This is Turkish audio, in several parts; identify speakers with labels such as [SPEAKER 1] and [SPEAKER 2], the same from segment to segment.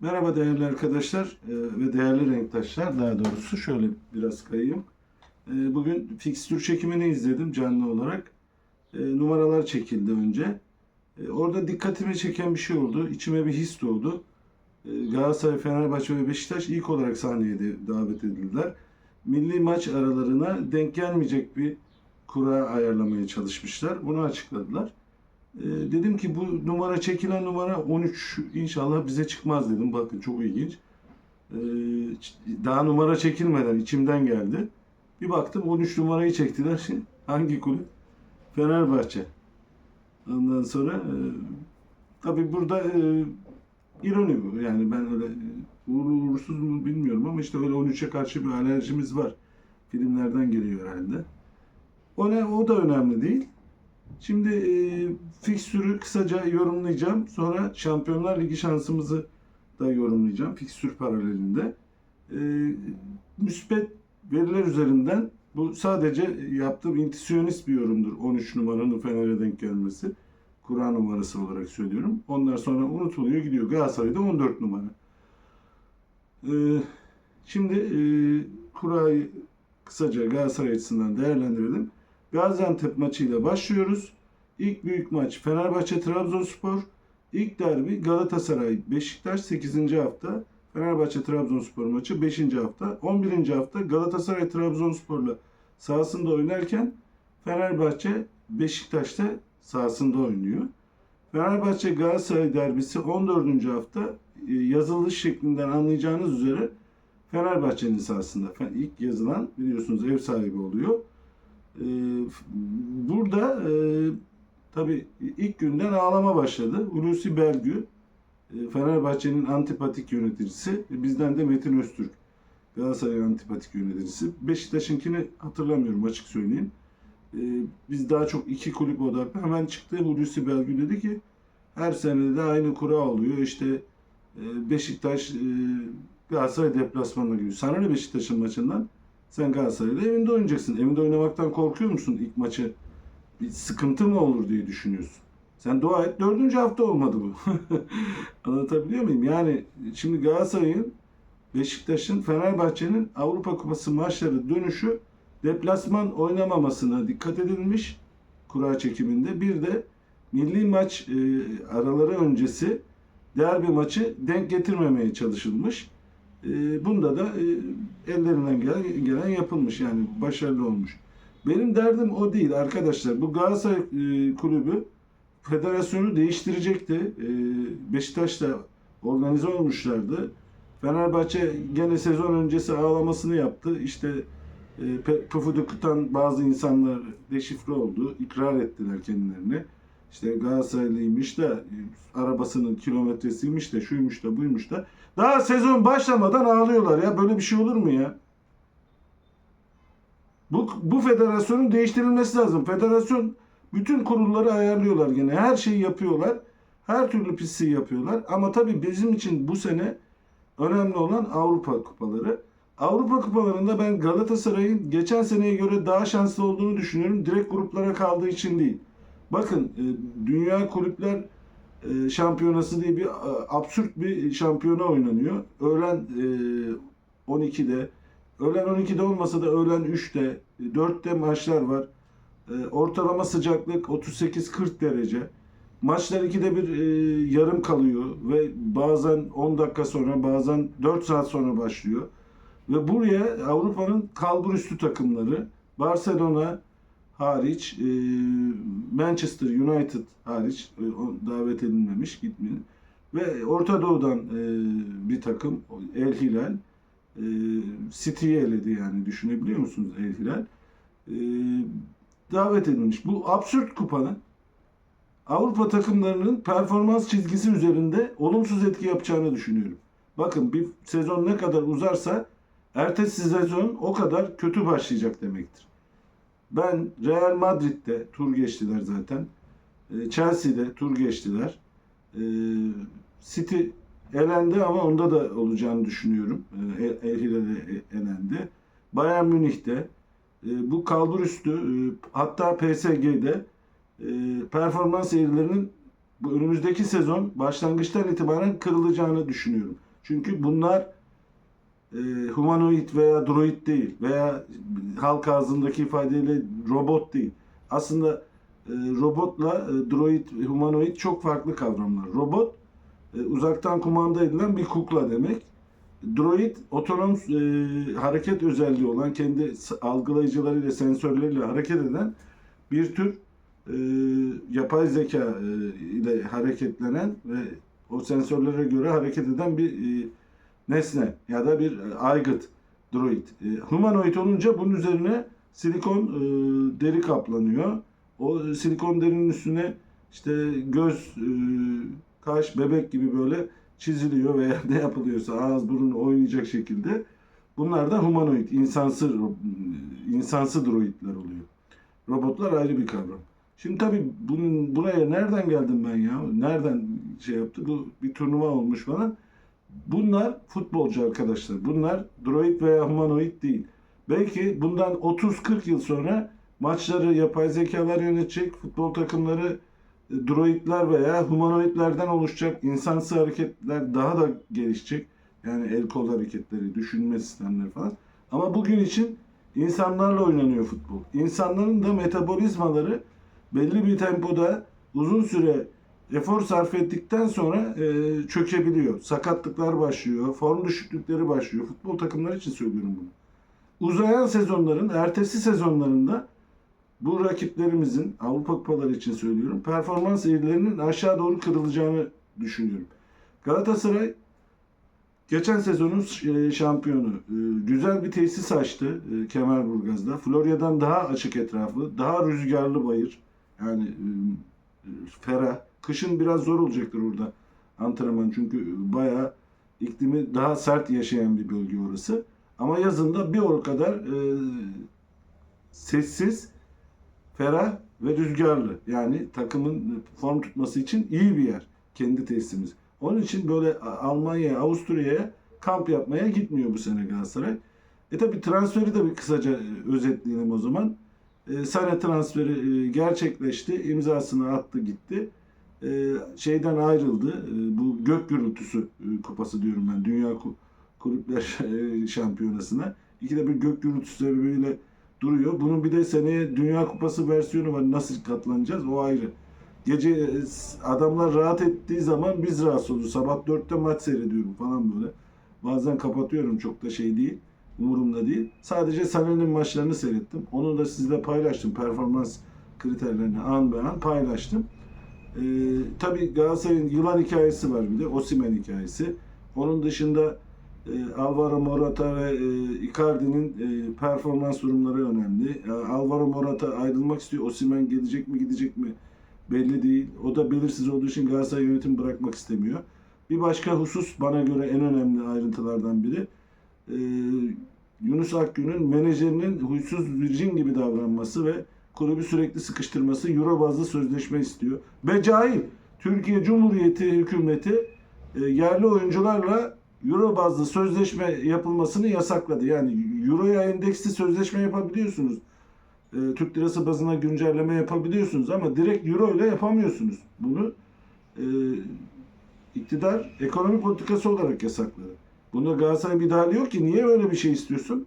[SPEAKER 1] Merhaba değerli arkadaşlar e, ve değerli renktaşlar. Daha doğrusu şöyle biraz kayayım. E, Bugün fikstür çekimini izledim canlı olarak. E, Numaralar çekildi önce. Orada dikkatimi çeken bir şey oldu. İçime bir his doğdu. Galatasaray, Fenerbahçe ve Beşiktaş ilk olarak sahneye davet edildiler. Milli maç aralarına denk gelmeyecek bir kura ayarlamaya çalışmışlar. Bunu açıkladılar. Ee, dedim ki bu numara çekilen numara 13 inşallah bize çıkmaz dedim. Bakın çok ilginç. Ee, daha numara çekilmeden içimden geldi. Bir baktım 13 numarayı çektiler. Hangi kulüp? Fenerbahçe. Ondan sonra e, tabii burada e, ironi bu. Yani ben öyle e, uğursuz mu bilmiyorum ama işte öyle 13'e karşı bir alerjimiz var. Filmlerden geliyor herhalde. O ne o da önemli değil. Şimdi e, fikstürü kısaca yorumlayacağım. Sonra Şampiyonlar Ligi şansımızı da yorumlayacağım. Fikstür paralelinde. E, müspet veriler üzerinden bu sadece yaptığım intisyonist bir yorumdur. 13 numaranın Fener'e denk gelmesi. Kur'an numarası olarak söylüyorum. Onlar sonra unutuluyor gidiyor. Galatasaray'da 14 numara. E, şimdi e, kurayı kısaca Galatasaray açısından değerlendirelim. Gaziantep maçıyla başlıyoruz. İlk büyük maç Fenerbahçe Trabzonspor. İlk derbi Galatasaray Beşiktaş 8. hafta. Fenerbahçe Trabzonspor maçı 5. hafta. 11. hafta Galatasaray Trabzonspor'la sahasında oynarken Fenerbahçe Beşiktaş'ta sahasında oynuyor. Fenerbahçe Galatasaray derbisi 14. hafta e, yazılış şeklinden anlayacağınız üzere Fenerbahçe'nin sahasında. İlk yazılan biliyorsunuz ev sahibi oluyor. Ee, burada e, tabii ilk günden ağlama başladı. Hulusi Belgü, e, Fenerbahçe'nin antipatik yöneticisi, bizden de Metin Öztürk, Galatasaray antipatik yöneticisi. Beşiktaş'ınkini hatırlamıyorum açık söyleyeyim. Ee, biz daha çok iki kulüp odaklı. Hemen çıktı Hulusi Belgü dedi ki her sene de aynı kura oluyor. İşte e, Beşiktaş Galatasaray deplasmanına gidiyor. Sana ne Beşiktaş'ın maçından? Sen Galatasaray'da evinde oynayacaksın. Evinde oynamaktan korkuyor musun ilk maçı? Bir sıkıntı mı olur diye düşünüyorsun. Sen dua et dördüncü hafta olmadı bu. Anlatabiliyor muyum? Yani şimdi Galatasaray'ın, Beşiktaş'ın, Fenerbahçe'nin Avrupa Kupası maçları dönüşü deplasman oynamamasına dikkat edilmiş kura çekiminde. Bir de milli maç e, araları öncesi derbi maçı denk getirmemeye çalışılmış. E, bunda da e, ellerinden gelen, gelen yapılmış yani başarılı olmuş. Benim derdim o değil arkadaşlar. Bu Galatasaray e, kulübü federasyonu değiştirecekti. E, Beşiktaş'ta organize olmuşlardı. Fenerbahçe gene sezon öncesi ağlamasını yaptı. İşte e, pufuduktan bazı insanlar deşifre oldu. ikrar ettiler kendilerine. İşte Galatasaraylıymış da e, arabasının kilometresiymiş de şuymuş da buymuş da. Daha sezon başlamadan ağlıyorlar ya. Böyle bir şey olur mu ya? Bu, bu federasyonun değiştirilmesi lazım. Federasyon bütün kurulları ayarlıyorlar gene. Her şeyi yapıyorlar. Her türlü pisliği yapıyorlar. Ama tabii bizim için bu sene önemli olan Avrupa kupaları. Avrupa kupalarında ben Galatasaray'ın geçen seneye göre daha şanslı olduğunu düşünüyorum. Direkt gruplara kaldığı için değil. Bakın e, Dünya Kulüpler e, Şampiyonası diye bir e, absürt bir şampiyona oynanıyor. Öğlen e, 12'de, öğlen 12'de olmasa da öğlen 3'te, 4'te maçlar var. Ortalama sıcaklık 38-40 derece. Maçlar ikide bir yarım kalıyor ve bazen 10 dakika sonra bazen 4 saat sonra başlıyor. Ve buraya Avrupa'nın kalburüstü takımları Barcelona hariç e, Manchester United hariç e, davet edilmemiş gitmiyor. Ve Orta Doğu'dan e, bir takım El Hilal e, City'yi eledi yani düşünebiliyor musunuz El Hilal? E, davet edilmiş. Bu absürt kupanın Avrupa takımlarının performans çizgisi üzerinde olumsuz etki yapacağını düşünüyorum. Bakın bir sezon ne kadar uzarsa ertesi sezon o kadar kötü başlayacak demektir. Ben Real Madrid'de tur geçtiler zaten. E, Chelsea'de tur geçtiler. E, City elendi ama onda da olacağını düşünüyorum. E, El El Hilal'e elendi. Bayern Münih'te e, bu kalbur üstü e, hatta PSG'de e, performans eğrilerinin bu önümüzdeki sezon başlangıçtan itibaren kırılacağını düşünüyorum. Çünkü bunlar e, humanoid veya droid değil veya halk ağzındaki ifadeyle robot değil. Aslında e, robotla e, droid, humanoid çok farklı kavramlar. Robot e, uzaktan kumanda edilen bir kukla demek. Droid otonom e, hareket özelliği olan kendi algılayıcılarıyla sensörleriyle hareket eden bir tür e, yapay zeka e, ile hareketlenen ve o sensörlere göre hareket eden bir e, nesne ya da bir e, aygıt droid. E, humanoid olunca bunun üzerine silikon e, deri kaplanıyor. O silikon derinin üstüne işte göz, kaş, bebek gibi böyle çiziliyor veya ne yapılıyorsa ağız burun oynayacak şekilde. Bunlar da humanoid, insansı insansı droidler oluyor. Robotlar ayrı bir kavram. Şimdi tabii bunun buraya nereden geldim ben ya? Nereden şey yaptı? Bu bir turnuva olmuş falan. Bunlar futbolcu arkadaşlar. Bunlar droid veya humanoid değil. Belki bundan 30-40 yıl sonra maçları yapay zekalar yönetecek, futbol takımları e, droidler veya humanoidlerden oluşacak insansı hareketler daha da gelişecek. Yani el kol hareketleri, düşünme sistemleri falan. Ama bugün için insanlarla oynanıyor futbol. İnsanların da metabolizmaları belli bir tempoda uzun süre efor sarf ettikten sonra e, çökebiliyor. Sakatlıklar başlıyor, form düşüklükleri başlıyor. Futbol takımları için söylüyorum bunu. Uzayan sezonların ertesi sezonlarında bu rakiplerimizin Avrupa kupaları için söylüyorum. Performans eğrilerinin aşağı doğru kırılacağını düşünüyorum. Galatasaray geçen sezonun e, şampiyonu. E, Güzel bir tesis açtı e, Kemerburgaz'da. Florya'dan daha açık etrafı, daha rüzgarlı bayır. Yani ferah. Kışın biraz zor olacaktır orada antrenman çünkü bayağı iklimi daha sert yaşayan bir bölge orası. Ama yazında bir o kadar e, sessiz, ferah ve rüzgarlı. Yani takımın form tutması için iyi bir yer. Kendi tesisimiz. Onun için böyle Almanya'ya, Avusturya'ya kamp yapmaya gitmiyor bu sene Galatasaray. E tabi transferi de bir kısaca e, özetleyelim o zaman. E, Sane transferi e, gerçekleşti. imzasını attı gitti. E, şeyden ayrıldı. E, bu gök gürültüsü e, kupası diyorum ben. Dünya Ku- Kulüpler e, Şampiyonası'na. İkide bir gök gürültüsü sebebiyle duruyor. Bunun bir de seneye Dünya Kupası versiyonu var. Nasıl katlanacağız? O ayrı. Gece e, adamlar rahat ettiği zaman biz rahatsız oluyoruz. Sabah 4'te maç seyrediyorum falan böyle. Bazen kapatıyorum çok da şey değil. Umurumda değil. Sadece Sané'nin maçlarını seyrettim. Onu da sizle paylaştım. Performans kriterlerini an be an paylaştım. Ee, tabii Galatasaray'ın yılan hikayesi var bir de. Osimhen hikayesi. Onun dışında e, Alvaro Morata ve e, Icardi'nin e, performans durumları önemli. E, Alvaro Morata ayrılmak istiyor. Osimhen gelecek mi gidecek mi belli değil. O da belirsiz olduğu için Galatasaray yönetimi bırakmak istemiyor. Bir başka husus bana göre en önemli ayrıntılardan biri. e, Yunus Akgün'ün menajerinin huysuz bir gibi davranması ve kulübü sürekli sıkıştırması Euro bazlı sözleşme istiyor. Ve cahil. Türkiye Cumhuriyeti hükümeti e, yerli oyuncularla Euro bazlı sözleşme yapılmasını yasakladı. Yani Euro'ya endeksli sözleşme yapabiliyorsunuz. E, Türk lirası bazına güncelleme yapabiliyorsunuz ama direkt Euro ile yapamıyorsunuz. Bunu e, iktidar ekonomi politikası olarak yasakladı. Bunda Galatasaray'ın bir dahili yok ki. Niye öyle bir şey istiyorsun?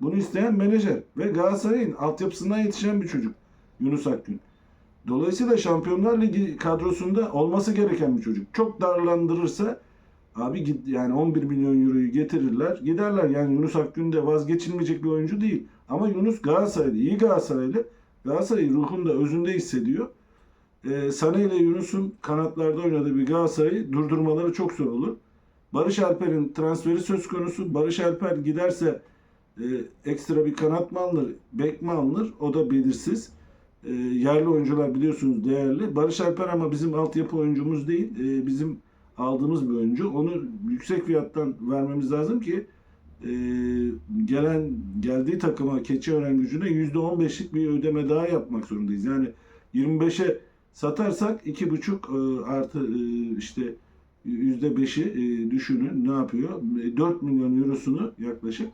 [SPEAKER 1] Bunu isteyen menajer ve Galatasaray'ın altyapısından yetişen bir çocuk. Yunus Akgün. Dolayısıyla Şampiyonlar Ligi kadrosunda olması gereken bir çocuk. Çok darlandırırsa abi git yani 11 milyon euroyu getirirler, giderler. Yani Yunus Akgün de vazgeçilmeyecek bir oyuncu değil. Ama Yunus Galatasaraylı, iyi Galatasaraylı. Galatasaray ruhunda, özünde hissediyor. Ee, Sané ile Yunus'un kanatlarda oynadığı bir Galatasaray'ı durdurmaları çok zor olur. Barış Alper'in transferi söz konusu. Barış Alper giderse e, ekstra bir kanat mı alınır, bek mi alınır? O da belirsiz. E, yerli oyuncular biliyorsunuz değerli. Barış Alper ama bizim altyapı oyuncumuz değil. E, bizim aldığımız bir oyuncu. Onu yüksek fiyattan vermemiz lazım ki e, gelen geldiği takıma Keçiören gücüne %15'lik bir ödeme daha yapmak zorundayız. Yani 25'e satarsak 2,5 e, artı e, işte %5'i e, düşünün ne yapıyor? E, 4 milyon eurosunu yaklaşık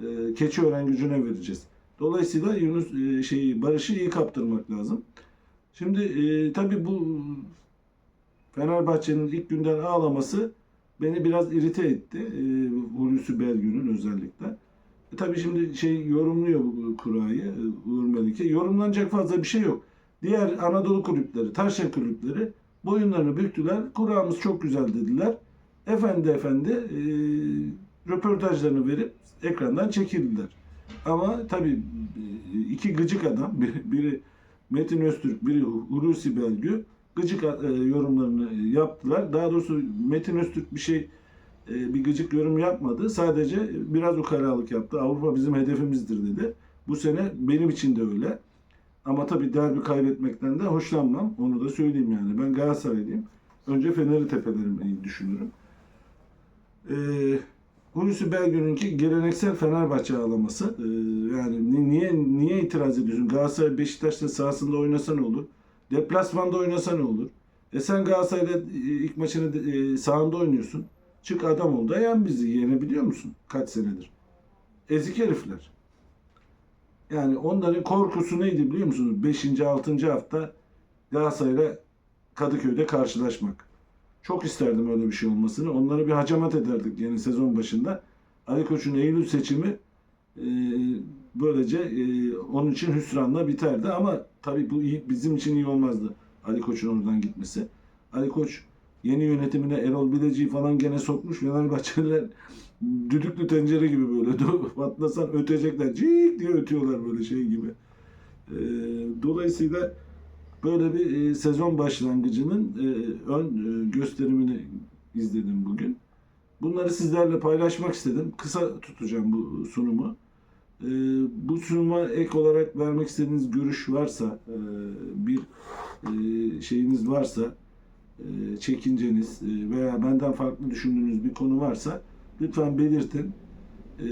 [SPEAKER 1] e, Keçiören gücüne vereceğiz. Dolayısıyla Yunus e, şeyi Barış'ı iyi kaptırmak lazım. Şimdi e, tabii bu Fenerbahçe'nin ilk günden ağlaması beni biraz irite etti. E, Hulusi Belgün'ün özellikle. E, tabii şimdi şey yorumluyor bu kurayı e, Uğur Melike. Yorumlanacak fazla bir şey yok. Diğer Anadolu kulüpleri, Taşra kulüpleri boyunlarını büktüler. Kurağımız çok güzel dediler. Efendi efendi e, röportajlarını verip ekrandan çekildiler. Ama tabii e, iki gıcık adam, biri, Metin Öztürk, biri Hulusi Belgü gıcık e, yorumlarını yaptılar. Daha doğrusu Metin Öztürk bir şey e, bir gıcık yorum yapmadı. Sadece biraz ukalalık yaptı. Avrupa bizim hedefimizdir dedi. Bu sene benim için de öyle. Ama tabii derbi kaybetmekten de hoşlanmam. Onu da söyleyeyim yani. Ben Galatasaraylıyım. Önce Fener'i tepelerim düşünürüm. Ee, Hulusi Belgün'ünki geleneksel Fenerbahçe ağlaması. Ee, yani ni- niye niye itiraz ediyorsun? Galatasaray Beşiktaş'ta sahasında oynasa ne olur? Deplasmanda oynasa ne olur? E sen Galatasaray'da e, ilk maçını e, sahanda oynuyorsun. Çık adam ol da yen bizi. Yenebiliyor musun? Kaç senedir? Ezik herifler. Yani onların korkusu neydi biliyor musunuz? 5. 6. hafta Galatasaray'la Kadıköy'de karşılaşmak. Çok isterdim öyle bir şey olmasını. Onları bir hacamat ederdik yeni sezon başında. Ali Koç'un Eylül seçimi e, böylece e, onun için hüsranla biterdi ama tabii bu iyi, bizim için iyi olmazdı Ali Koç'un oradan gitmesi. Ali Koç yeni yönetimine Erol Bileci'yi falan gene sokmuş. Fenerbahçeliler düdüklü tencere gibi böyle patlasan ötecekler. Cik diye ötüyorlar böyle şey gibi. E, dolayısıyla böyle bir e, sezon başlangıcının e, ön e, gösterimini izledim bugün. Bunları sizlerle paylaşmak istedim. Kısa tutacağım bu sunumu. E, bu sunuma ek olarak vermek istediğiniz görüş varsa, e, bir e, şeyiniz varsa, e, çekinceniz e, veya benden farklı düşündüğünüz bir konu varsa lütfen belirtin. E,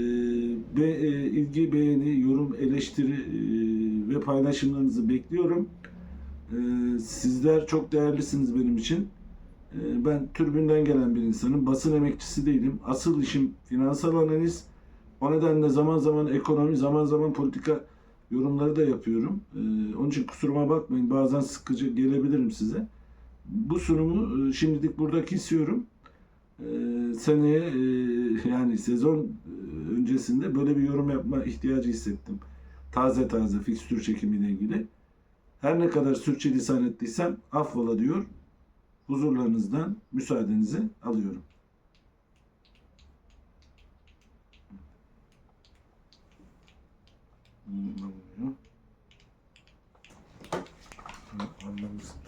[SPEAKER 1] ve e, ilgi, beğeni, yorum, eleştiri e, ve paylaşımlarınızı bekliyorum. Ee, sizler çok değerlisiniz benim için. Ee, ben türbünden gelen bir insanım. Basın emekçisi değilim. Asıl işim finansal analiz. O nedenle zaman zaman ekonomi, zaman zaman politika yorumları da yapıyorum. Ee, onun için kusuruma bakmayın. Bazen sıkıcı gelebilirim size. Bu sunumu e, şimdilik burada kesiyorum. Ee, seneye e, yani sezon e, öncesinde böyle bir yorum yapma ihtiyacı hissettim. Taze taze fikstür çekimiyle ilgili. Her ne kadar sürçülisan ettiysem affola diyor. Huzurlarınızdan müsaadenizi alıyorum. Anlamıyorsun.